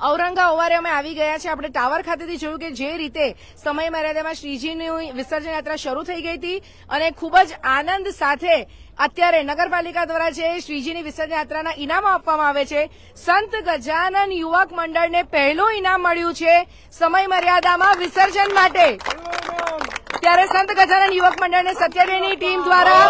ઔરંગા ઓવારે અમે આવી ગયા છે આપણે ટાવર ખાતેથી જોયું કે જે રીતે સમય મર્યાદામાં શ્રીજીની વિસર્જન યાત્રા શરૂ થઈ ગઈ હતી અને ખૂબ જ આનંદ સાથે અત્યારે નગરપાલિકા દ્વારા જે શ્રીજીની વિસર્જન યાત્રાના ઇનામો આપવામાં આવે છે, સંત ગજાનન યુવક મંડળને પહેલું ઇનામ મળ્યું છે સમય મર્યાદામાં વિસર્જન માટે. ત્યારે સંત ગજાનન યુવક મંડળને સત્યાવીસની ટીમ દ્વારા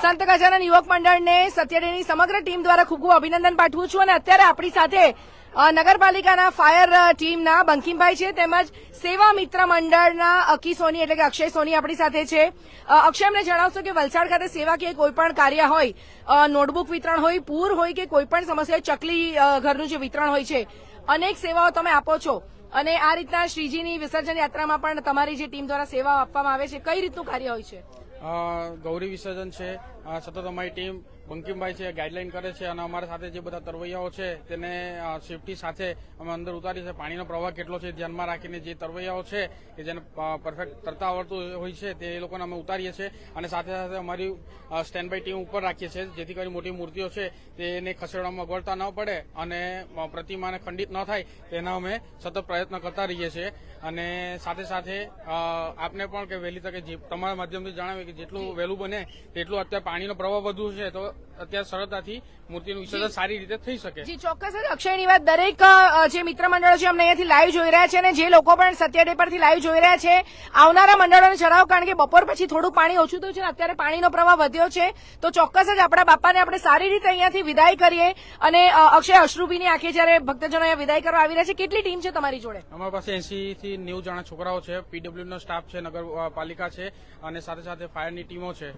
સંત ગજાનન યુવક મંડળને સત્યડેની સમગ્ર ટીમ દ્વારા ખૂબ ખૂબ અભિનંદન પાઠવું છું અને અત્યારે આપણી સાથે નગરપાલિકાના ફાયર ટીમના બંકિમભાઈ છે, તેમજ સેવા મિત્ર મંડળના અકી સોની એટલે કે અક્ષય સોની આપણી સાથે છે. અક્ષય, અમને જણાવશો કે વલસાડ ખાતે સેવા કે કોઈ પણ કાર્ય હોય નોટબુક વિતરણ હોય, પૂર હોય કે કોઈ પણ સમસ્યા ચકલી ઘરનું જે વિતરણ હોય છે, અનેક સેવાઓ તમે આપો છો. અને આ રીતના શ્રીજીની વિસર્જન યાત્રામાં પણ તમારી જે ટીમ દ્વારા સેવાઓ આપવામાં આવે છે, કઈ રીતનું કાર્ય હોય છે? ગૌરી વિસર્જન છે. સતત અમારી ટીમ બંકિમભાઈ છે, ગાઈડલાઈન કરે છે અને અમારા સાથે જે બધા તરવૈયાઓ છે, તેને સેફટી સાથે અમે અંદર ઉતારી છે પાણીનો પ્રવાહ કેટલો છે, ધ્યાનમાં રાખીને જે તરવૈયાઓ છે, કે જેને પરફેક્ટ તરતા આવડતું હોય છે, તે લોકોને અમે ઉતારીએ છીએ. અને સાથે સાથે અમારી સ્ટેન્ડ બાય ટીમ ઉપર રાખીએ છીએ, જેથી કરી મોટી મૂર્તિઓ છે, તેને ખસેડવામાં અગવડતા ન પડે અને પ્રતિમાને ખંડિત ન થાય, તેના અમે સતત પ્રયત્ન કરતા રહીએ છીએ. અને સાથે સાથે આપને પણ કે વહેલી તકે તમારા માધ્યમથી જણાવે કે જેટલું વહેલું બને, તેટલું અત્યારે પાણીનો પ્રવાહ વધુ છે, તો અત્યારે સરળતાથી મૂર્તિનું વિસર્જન સારી રીતે થઈ શકે. જી ચોક્કસ અક્ષયની વાત દરેક જે મિત્ર મંડળો છે અમને અહીંયાથી લાઈવ જોઈ રહ્યા છે અને જે લોકો પણ સત્યાડે પરથી લાઈવ જોઈ રહ્યા છે આવનારા મંડળોને જણાવો કારણ કે બપોર પછી થોડું પાણી ઓછું થયું છે અત્યારે પાણીનો પ્રવાહ વધ્યો છે. તો ચોક્કસ જ આપણા બાપાને આપણે સારી રીતે અહીંયાથી વિદાય કરીએ અને અક્ષય અશ્રુભીની આંખે જ્યારે ભક્તજનો અહીંયા વિદાય કરવા આવી રહ્યા છે કેટલી ટીમ છે તમારી જોડે? અમારી પાસે એસી થી નેવું જણા છોકરાઓ છે પીડબ્લ્યુ નો સ્ટાફ છે નગરપાલિકા છે અને સાથે સાથે ફાયરની ટીમો છે.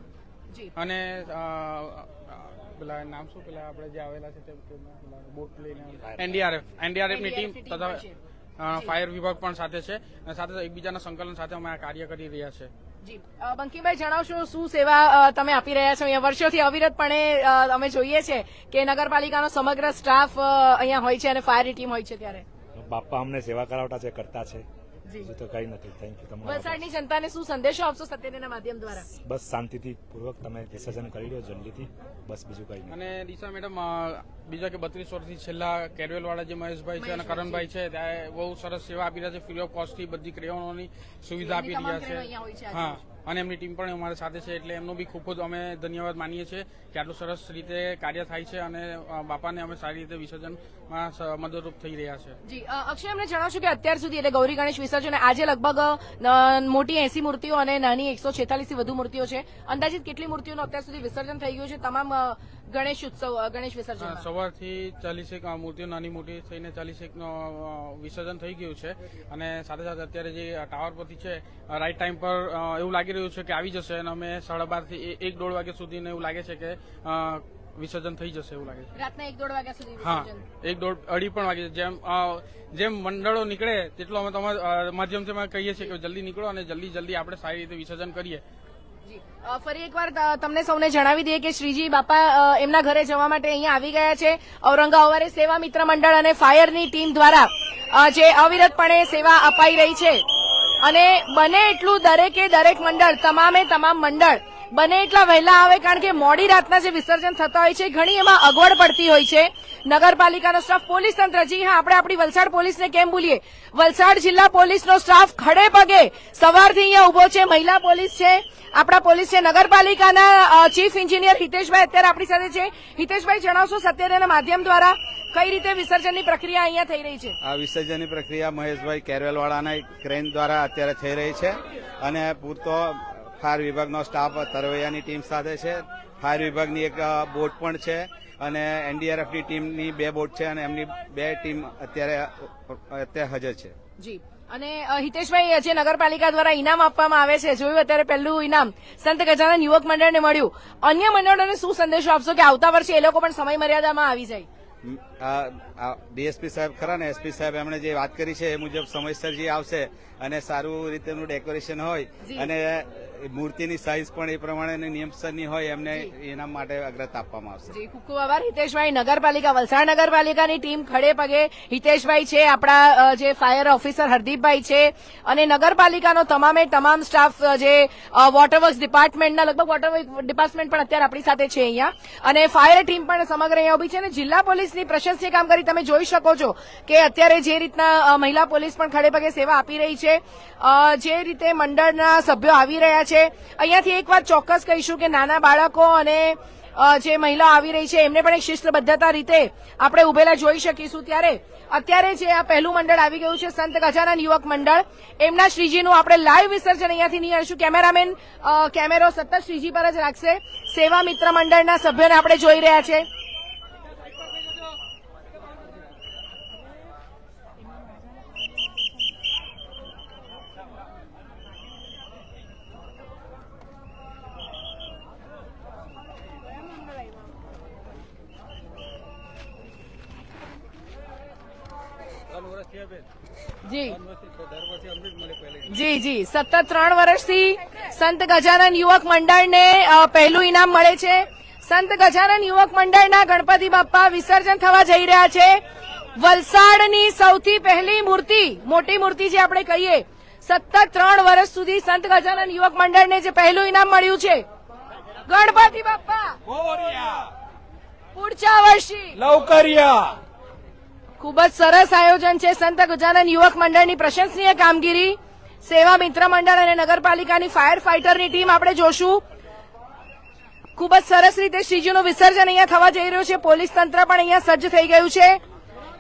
અને પેલા નામ શું પેલા આપણે જે આવેલા છે તે બોટ લઈને એનડીઆરએફ એનડીઆરએફની ટીમ તથા ફાયર વિભાગ પણ સાથે છે અને સાથે એકબીજાના સંકલન સાથે અમે આ કાર્ય કરી રહ્યા છે. જી. બંકીભાઈ જણાવશો શું સેવા તમે આપી રહ્યા છો? અહીંયા વર્ષોથી અવિરતપણે અમે જોઈએ છે કે નગરપાલિકાનો સમગ્ર સ્ટાફ અહીંયા હોય છે અને ફાયરની ટીમ હોય છે ત્યારે. બાપા અમને સેવા કરાવતા છે કરતા છે. જી તો કઈ નથી થેન્ક યુ તમારો વલસાડની જનતાને શું સંદેશો આપશો સત્યના માધ્યમ દ્વારા બસ શાંતિથી પૂર્વક તમે વિસર્જન કરી લો જલ્દીથી બસ બીજું કઈ નહીં અને દિશા મેડમ બીજા કે બત્રીસ વર્ષથી છેલ્લા કેરવેલ વાળા જે મહેશભાઈ છે અને કરણભાઈ છે. ત્યાં બહુ સરસ સેવા આપી રહ્યા છે ફ્રી ઓફ કોસ્ટથી બધી ક્રિયાઓની સુવિધા આપી રહ્યા છે. હા. અને એમની ટીમ પણ અમારી સાથે છે એટલે એમનો બી ખૂબ જ અમે ધન્યવાદ માનીએ છીએ કે આટલું સરસ રીતે કાર્ય થાય છે અને બાપાને અમે સારી રીતે વિસર્જનમાં મદદરૂપ થઈ રહ્યા છે. જી અક્ષય અમને જણાવશો કે અત્યાર સુધી એટલે ગૌરી ગણેશ વિસર્જન આજે લગભગ મોટી એસી મૂર્તિઓ અને નાની એકસો છેતાલીસથી વધુ મૂર્તિઓ છે. અંદાજિત કેટલી મૂર્તિઓનું અત્યાર સુધી વિસર્જન થઈ ગયું છે? તમામ ગણેશ ઉત્સવ ગણેશ વિસર્જન સવારથી ચાલીસેક મૂર્તિઓ નાની મોટી થઈને ચાલીસેક વિસર્જન થઈ ગયું છે. અને સાથે સાથે અત્યારે જે ટાવર પરથી છે રાઈટ ટાઈમ પર એવું લાગી રહ્યું છે કે આવી જશે અને અમે સાડા બારથી એક દોઢ વાગ્યા સુધીને એવું લાગે છે કે વિસર્જન થઈ જશે એવું લાગે છે. રાતના એક દોઢ વાગ્યા સુધી હા એક દોઢ અઢી પણ વાગે જેમ જેમ મંડળો નીકળે તેટલો અમે તમારા માધ્યમથી અમે કહીએ છીએ કે જલ્દી નીકળો અને જલ્દી જલ્દી આપણે સારી રીતે વિસર્જન કરીએ. ફરી એકવાર તમને સૌને જણાવી દઈએ કે શ્રીજી બાપા એમના ઘરે જવા માટે અહીંયા આવી ગયા છે. ઔરંગા અવારે સેવા મિત્ર મંડળ અને ફાયરની ટીમ દ્વારા જે અવિરતપણે સેવા અપાઈ રહી છે. અને બને એટલું દરેકે દરેક મંડળ, તમામે તમામ મંડળ, બને એટલા વહેલા આવે કારણ કે મોડી રાતના જે વિસર્જન થતા હોય છે, ઘણી એમાં અગવડ પડતી હોય છે. નગરપાલિકાનો સ્ટાફ, પોલીસ તંત્ર, જી હા, આપણે આપણી વલસાડ પોલીસને કેમ ભૂલીએ? વલસાડ જિલ્લા પોલીસનો સ્ટાફ ખડે પગે સવારથી અહીંયા ઊભો છે, મહિલા પોલીસ છે, આપણા પોલીસ છે, નગરપાલિકાના ચીફ એન્જિનિયર હિતેશભાઈ અત્યારે આપણી સાથે છે. હિતેશભાઈ, જણાવશો સત્યના માધ્યમ દ્વારા? કઈ રીતે વિસર્જનની પ્રક્રિયા અહીંયા થઈ રહી છે? આ વિસર્જનની પ્રક્રિયા મહેશભાઈ કેરવેલવાળાના ક્રેન દ્વારા અત્યારે થઈ રહી છે અને પૂરતો ફાયર વિભાગનો સ્ટાફ તરવૈયાની ટીમ સાથે છે. ફાયર વિભાગની એક બોટ પણ છે અને એનડીઆરએફની ટીમની બે બોટ છે અને એમની બે ટીમ અત્યારે અત્યારે હાજર છે. જી. અને હિતેશભાઈ જે નગરપાલિકા દ્વારા ઇનામ આપવામાં આવે છે જોયું અત્યારે પહેલું ઇનામ સંત ગજાનન યુવક મંડળને મળ્યું. અન્ય મંડળોને શું સંદેશો આપશો કે આવતા વર્ષે એ લોકો પણ સમય મર્યાદામાં આવી જાય? ડીએસપી સાહેબ ખરા ને એસપી સાહેબ એમણે જે વાત કરી છે એ મુજબ સમયસર જે આવશે અને સારું રીતેનું ડેકોરેશન હોય અને મૂર્તિની સાઇઝ પણ એ પ્રમાણે નિયમસરની હોય એમને એના માટે અગ્રતા આપવામાં આવશે. ખૂબ આભાર. હિતેશભાઈ નગરપાલિકા વલસાડ નગરપાલિકાની ટીમ ખડે પગે હિતેશભાઈ છે આપણા જે ફાયર ઓફિસર હરદીપભાઈ છે અને નગરપાલિકાનો તમામે તમામ સ્ટાફ જે વોટરવર્ક્સ ડિપાર્ટમેન્ટના લગભગ વોટરવર્ક ડિપાર્ટમેન્ટ પણ અત્યારે આપણી સાથે છે અહીંયા. અને ફાયર ટીમ પણ સમગ્ર અહીંયા ઊભી છે અને જિલ્લા પોલીસની પ્રશંસનીય કામગીરી તમે જોઈ શકો છો કે અત્યારે જે રીતના મહિલા પોલીસ પણ ખડે પગે સેવા આપી રહી છે. જે રીતે મંડળના સભ્યો આવી રહ્યા છે અહીંયાથી એક વાત ચોક્કસ કહીશું કે નાના બાળકો અને જે મહિલા આવી રહી છે, એમને પણ એક શિસ્તબદ્ધતા રીતે આપણે ઉભેલા જોઈ શકીશું ત્યારે. અત્યારે જે આ પહેલું મંડળ આવી ગયું છે, સંત ગજાનન યુવક મંડળ. એમના શ્રીજીનું આપણે લાઈવ વિસર્જન અહીંયાથી નિહાળશું. કેમેરામેન કેમેરો સતત શ્રીજી પર જ રાખશે. સેવા મિત્ર મંડળના સભ્યોને આપણે જોઈ રહ્યા છે. જી. જી જી સતત ત્રણ વર્ષથી સંત ગજાનન યુવક મંડળને પહેલું ઇનામ મળે છે. સંત ગજાનન યુવક મંડળના ગણપતિ બાપ્પા વિસર્જન થવા જઈ રહ્યા છે. વલસાડની સૌથી પહેલી મૂર્તિ મોટી મૂર્તિ જે આપણે કહીએ સતત ત્રણ વર્ષ સુધી સંત ગજાનન યુવક મંડળને જે પહેલું ઇનામ મળ્યું છે. ગણપતિ બાપ્પા. પૂરચા વર્ષી. લવકરિયા. ખૂબ જ સરસ આયોજન છે સંત ગજાનન યુવક મંડળની પ્રશંસનીય કામગીરી. સેવા મિત્ર મંડળ અને નગરપાલિકાની ફાયર ફાઈટરની ટીમ આપણે જોશું. ખૂબ જ સરસ રીતે શ્રીજીનું વિસર્જન અહીંયા થવા જઈ રહ્યું છે. પોલીસ તંત્ર પણ અહીંયા સજ્જ થઈ ગયું છે.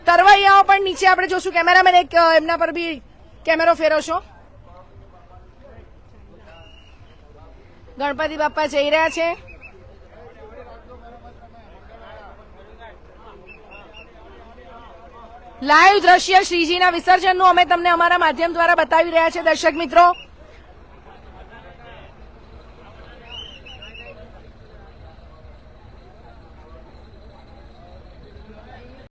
તરવૈયાઓ પણ નીચે આપણે જોશું. કેમેરામેન એક એમના પર બી કેમેરો ફેરવશો. ગણપતિ બાપ્પા જઈ રહ્યા છે. લાઈવ દ્રશ્ય શ્રીજીના વિસર્જનનું અમે તમને અમારા માધ્યમ દ્વારા બતાવી રહ્યા છે દર્શક મિત્રો